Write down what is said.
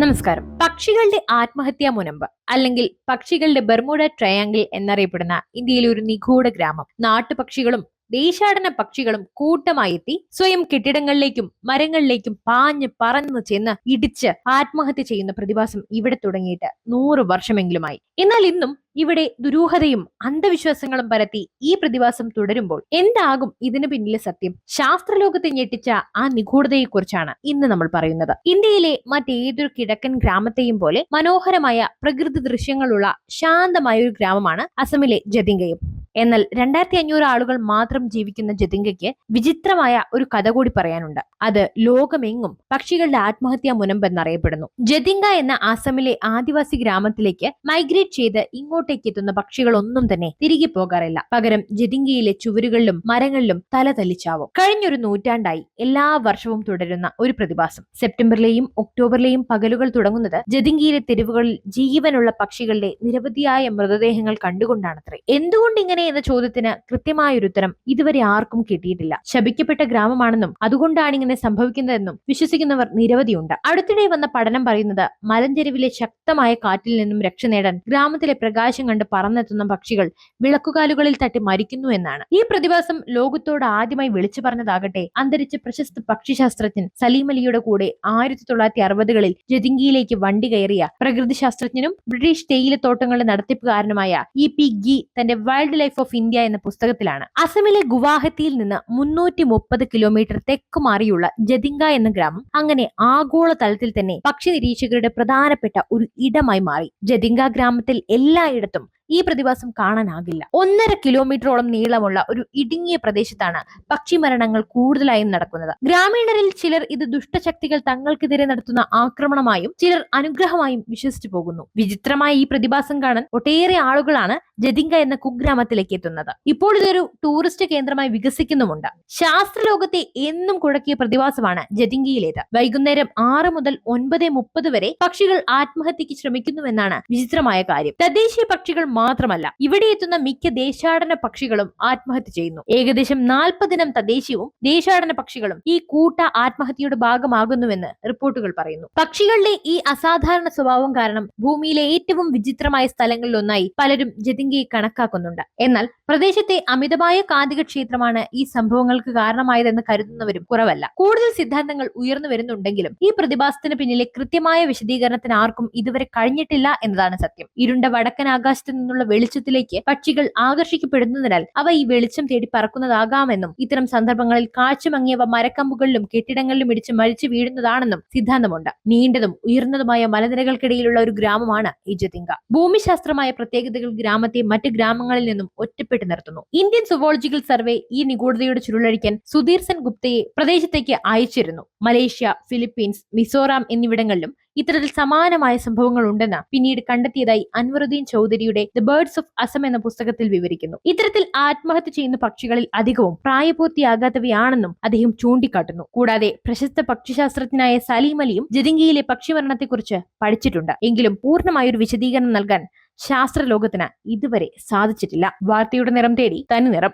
നമസ്കാരം. പക്ഷികളുടെ ആത്മഹത്യാ മുനമ്പ് അല്ലെങ്കിൽ പക്ഷികളുടെ ബർമുഡ ട്രയാങ്കിൾ എന്നറിയപ്പെടുന്ന ഇന്ത്യയിലെ ഒരു നിഗൂഢ ഗ്രാമം. നാട്ടുപക്ഷികളും ദേശാടന പക്ഷികളും കൂട്ടമായെത്തി സ്വയം കെട്ടിടങ്ങളിലേക്കും മരങ്ങളിലേക്കും പാഞ്ഞ് പറന്നു ചെന്ന് ഇടിച്ച് ആത്മഹത്യ ചെയ്യുന്ന പ്രതിഭാസം ഇവിടെ തുടങ്ങിയിട്ട് നൂറ് വർഷമെങ്കിലുമായി. എന്നാൽ ഇന്നും ഇവിടെ ദുരൂഹതയും അന്ധവിശ്വാസങ്ങളും പരത്തി ഈ പ്രതിഭാസം തുടരുമ്പോൾ എന്താകും ഇതിന് പിന്നിലെ സത്യം? ശാസ്ത്രലോകത്തെ ഞെട്ടിച്ച ആ നിഗൂഢതയെക്കുറിച്ചാണ് ഇന്ന് നമ്മൾ പറയുന്നത്. ഇന്ത്യയിലെ മറ്റേതൊരു കിഴക്കൻ ഗ്രാമത്തെയും പോലെ മനോഹരമായ പ്രകൃതി ദൃശ്യങ്ങളുള്ള ശാന്തമായ ഒരു ഗ്രാമമാണ് അസമിലെ ജതിങ്കയും. എന്നാൽ രണ്ടായിരത്തി അഞ്ഞൂറ് ആളുകൾ മാത്രം ജീവിക്കുന്ന ജതിങ്കയ്ക്ക് വിചിത്രമായ ഒരു കഥ കൂടി പറയാനുണ്ട്. അത് ലോകമെങ്ങും പക്ഷികളുടെ ആത്മഹത്യാ മുനമ്പെന്നറിയപ്പെടുന്നു. ജതിങ്ക എന്ന ആസമിലെ ആദിവാസി ഗ്രാമത്തിലേക്ക് മൈഗ്രേറ്റ് ചെയ്ത് ഇങ്ങോട്ടേക്ക് എത്തുന്ന പക്ഷികളൊന്നും തന്നെ തിരികെ പോകാറില്ല. പകരം ജതിങ്കയിലെ ചുവരുകളിലും മരങ്ങളിലും തല തല്ലിച്ചാവും. കഴിഞ്ഞൊരു നൂറ്റാണ്ടായി എല്ലാ വർഷവും തുടരുന്ന ഒരു പ്രതിഭാസം. സെപ്റ്റംബറിലെയും ഒക്ടോബറിലെയും പകലുകൾ തുടങ്ങുന്നത് ജതിങ്കയിലെ തെരുവുകളിൽ ജീവനുള്ള പക്ഷികളുടെ നിരവധിയായ മൃതദേഹങ്ങൾ കണ്ടുകൊണ്ടാണത്രേ. എന്തുകൊണ്ട് ഇങ്ങനെ എന്ന ചോദ്യത്തിന് കൃത്യമായൊരു ഉത്തരം ഇതുവരെ ആർക്കും കിട്ടിയിട്ടില്ല. ശപിക്കപ്പെട്ട ഗ്രാമമാണെന്നും അതുകൊണ്ടാണ് ഇങ്ങനെ സംഭവിക്കുന്നതെന്നും വിശ്വസിക്കുന്നവർ നിരവധിയുണ്ട്. അടുത്തിടെ വന്ന പഠനം പറയുന്നത് മലഞ്ചെരുവിലെ ശക്തമായ കാറ്റിൽ നിന്നും രക്ഷ നേടാൻ ഗ്രാമത്തിലെ പ്രകാശം കണ്ട് പറന്നെത്തുന്ന പക്ഷികൾ വിളക്കുകാലുകളിൽ തട്ടി മരിക്കുന്നു എന്നാണ്. ഈ പ്രതിഭാസം ലോകത്തോട് ആദ്യമായി വിളിച്ചു പറഞ്ഞതാകട്ടെ അന്തരിച്ച പ്രശസ്ത പക്ഷിശാസ്ത്രജ്ഞൻ സലീം അലിയുടെ കൂടെ ആയിരത്തി തൊള്ളായിരത്തി അറുപതുകളിൽ ജതിങ്കിയിലേക്ക് വണ്ടി കയറിയ പ്രകൃതി ശാസ്ത്രജ്ഞനും ബ്രിട്ടീഷ് തേയിലത്തോട്ടങ്ങളുടെ നടത്തിപ്പുകാരനുമായ ഇ പി ഗി തന്റെ വൈൽഡ് ലൈഫ് ഓഫ് ഇന്ത്യ എന്ന പുസ്തകത്തിലാണ്. അസമിലെ ഗുവാഹത്തിയിൽ നിന്ന് മുന്നൂറ്റി മുപ്പത് കിലോമീറ്റർ തെക്ക് മാറിയുള്ള ജതിങ്ക എന്ന ഗ്രാമം അങ്ങനെ ആഗോള തലത്തിൽ തന്നെ പക്ഷി നിരീക്ഷകരുടെ പ്രധാനപ്പെട്ട ഒരു ഇടമായി മാറി. ജതിങ്ക ഗ്രാമത്തിൽ എല്ലായിടത്തും ഈ പ്രതിഭാസം കാണാനാകില്ല. ഒന്നര കിലോമീറ്ററോളം നീളമുള്ള ഒരു ഇടുങ്ങിയ പ്രദേശത്താണ് പക്ഷി മരണങ്ങൾ കൂടുതലായും നടക്കുന്നത്. ഗ്രാമീണരിൽ ചിലർ ഇത് ദുഷ്ടശക്തികൾ തങ്ങൾക്കെതിരെ നടത്തുന്ന ആക്രമണമായും ചിലർ അനുഗ്രഹമായും വിശ്വസിച്ചു പോകുന്നു. വിചിത്രമായ ഈ പ്രതിഭാസം കാണാൻ ഒട്ടേറെ ആളുകളാണ് ജതിങ്ക എന്ന കുഗ്രാമത്തിലേക്ക് എത്തുന്നത്. ഇപ്പോൾ ഇതൊരു ടൂറിസ്റ്റ് കേന്ദ്രമായി വികസിക്കുന്നുമുണ്ട്. ശാസ്ത്രലോകത്തെ എന്നും കുഴക്കിയ പ്രതിഭാസമാണ് ജതിങ്കയിലേത്. വൈകുന്നേരം ആറ് മുതൽ ഒൻപത് മുപ്പത് വരെ പക്ഷികൾ ആത്മഹത്യക്ക് ശ്രമിക്കുന്നുവെന്നാണ് വിചിത്രമായ കാര്യം. തദ്ദേശീയ പക്ഷികൾ മാത്രമല്ല ഇവിടെ എത്തുന്ന മിക്ക ദേശാടന പക്ഷികളും ആത്മഹത്യ ചെയ്യുന്നു. ഏകദേശം നാൽപ്പതിനം തദ്ദേശീയവും ദേശാടന പക്ഷികളും ഈ കൂട്ട ആത്മഹത്യയുടെ ഭാഗമാകുന്നുവെന്ന് റിപ്പോർട്ടുകൾ പറയുന്നു. പക്ഷികളുടെ ഈ അസാധാരണ സ്വഭാവം കാരണം ഭൂമിയിലെ ഏറ്റവും വിചിത്രമായ സ്ഥലങ്ങളിലൊന്നായി പലരും ജതിങ്കയെ കണക്കാക്കുന്നുണ്ട്. എന്നാൽ പ്രദേശത്തെ അമിതമായ കാന്തിക ക്ഷേത്രമാണ് ഈ സംഭവങ്ങൾക്ക് കാരണമായതെന്ന് കരുതുന്നവരും കുറവല്ല. കൂടുതൽ സിദ്ധാന്തങ്ങൾ ഉയർന്നു വരുന്നുണ്ടെങ്കിലും ഈ പ്രതിഭാസത്തിന് പിന്നിലെ കൃത്യമായ വിശദീകരണത്തിന് ആർക്കും ഇതുവരെ കഴിഞ്ഞിട്ടില്ല എന്നതാണ് സത്യം. ഇരുണ്ട വടക്കൻ ആകാശത്ത് നിന്നുള്ള വെളിച്ചത്തിലേക്ക് പക്ഷികൾ ആകർഷിക്കപ്പെടുന്നതിനാൽ അവ ഈ വെളിച്ചം തേടി പറക്കുന്നതാകാമെന്നും ഇത്തരം സന്ദർഭങ്ങളിൽ കാഴ്ചമങ്ങിയവ മരക്കമ്പുകളിലും കെട്ടിടങ്ങളിലും ഇടിച്ച് മരിച്ചു വീഴുന്നതാണെന്നും സിദ്ധാന്തമുണ്ട്. നീണ്ടതും ഉയർന്നതുമായ മലനിരകൾക്കിടയിലുള്ള ഒരു ഗ്രാമമാണ് ഇജതിങ്ക ജതിങ്ക ഭൂമിശാസ്ത്രമായ പ്രത്യേകതകൾ ഗ്രാമത്തെ മറ്റ് ഗ്രാമങ്ങളിൽ നിന്നും ഒറ്റപ്പെട്ടു നിർത്തുന്നു. ഇന്ത്യൻ സുവോളജിക്കൽ സർവേ ഈ നിഗൂഢതയുടെ ചുരുളഴിക്കാൻ സുധീർ സെൻ ഗുപ്തയെ പ്രദേശത്തേക്ക് അയച്ചിരുന്നു. മലേഷ്യ ഫിലിപ്പീൻസ് മിസോറാം എന്നിവിടങ്ങളിലും ഇത്തരത്തിൽ സമാനമായ സംഭവങ്ങൾ ഉണ്ടെന്ന് പിന്നീട് കണ്ടെത്തിയതായി അൻവറുദ്ദീൻ ചൗധരിയുടെ ദ ബേർഡ്സ് ഓഫ് അസം എന്ന പുസ്തകത്തിൽ വിവരിക്കുന്നു. ഇത്തരത്തിൽ ആത്മഹത്യ ചെയ്യുന്ന പക്ഷികളിൽ അധികവും പ്രായപൂർത്തിയാകാത്തവയാണെന്നും അദ്ദേഹം ചൂണ്ടിക്കാട്ടുന്നു. കൂടാതെ പ്രശസ്ത പക്ഷിശാസ്ത്രജ്ഞനായ സലീം അലിയും ജതിങ്കിയിലെ പക്ഷിമരണത്തെക്കുറിച്ച് പഠിച്ചിട്ടുണ്ട്. എങ്കിലും പൂർണമായൊരു വിശദീകരണം നൽകാൻ ശാസ്ത്രലോകത്തിന് ഇതുവരെ സാധിച്ചിട്ടില്ല. വാർത്തയുടെ നിറം തേടി തനി നിറം.